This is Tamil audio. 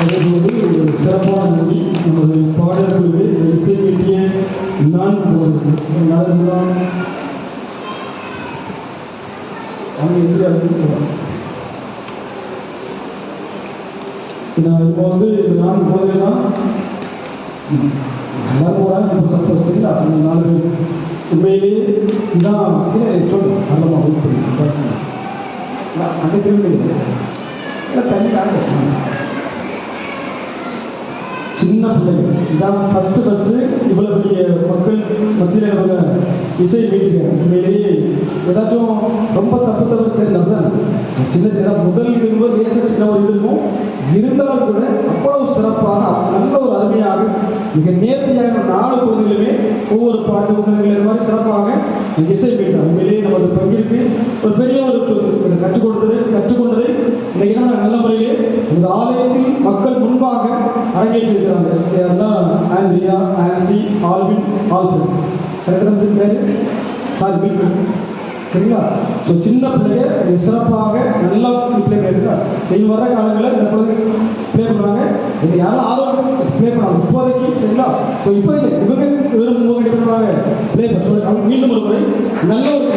அதேபோது ஒரு சிறப்பான மொழி நமது பாடல்களுக்கு இசை கட்டிய நான் போகிறேன் நடந்துதான் அவங்க எதிராக நான் இப்போ வந்து நான் போகிறேன்னா எல்லாரும் போகிறாங்க இப்போ சப்போஸ் இல்லை அந்த நாலு பேர் உண்மையிலேயே நான் இல்லை சொல்லு. நல்லமா வெயிட் பண்ணி அங்கே திரும்ப இல்லை. தண்ணி காண்க சின்ன பிள்ளைங்க இதான் ஃபஸ்ட்டு ஃபஸ்ட்டு இவ்வளோ பெரிய மக்கள் மத்தியில் இவங்க இசை மீட்டுங்க உண்மையிலேயே ஏதாச்சும் ரொம்ப தப்பு தப்பு தெரியல சின்ன சின்ன முதல் இருக்கும்போது நேச சின்ன ஒரு இருக்கும். இருந்தாலும் கூட அவ்வளவு சிறப்பாக நல்ல ஒரு அருமையாக மிக நேர்த்தியாக நாலு பகுதிகளுமே ஒவ்வொரு பாட்டு உணவுகள் மாதிரி சிறப்பாக இசை மீட்டார் உண்மையிலேயே நமது பங்கிற்கு ஒரு பெரிய ஒரு கற்றுக் கொடுத்தது கற்றுக்கொண்டது இன்னைக்கு நல்ல முறையிலே இந்த ஆலயத்தில் மக்கள் முன்பாக அரங்கேற்றிருக்கிறாங்க யாருன்னா ஆண்ட்ரியா ஆன்சி ஆல்வின் ஆல்ஃபின் கரெக்டாக பேர் சாரி மீட்ரு சரிங்களா ஸோ சின்ன பிள்ளைய சிறப்பாக நல்லா பிளே பண்ணிருக்கா சரி வர காலங்களில் இந்த குழந்தைங்க ப்ளே பண்ணுறாங்க இது யாரும் ஆர்வம் ப்ளே பண்ணாங்க இப்போதைக்கு சரிங்களா ஸோ இப்போ இல்லை இவங்க விரும்பும் போது என்ன பண்ணுறாங்க பிளே பண்ண மீண்டும் ஒரு முறை நல்ல ஒரு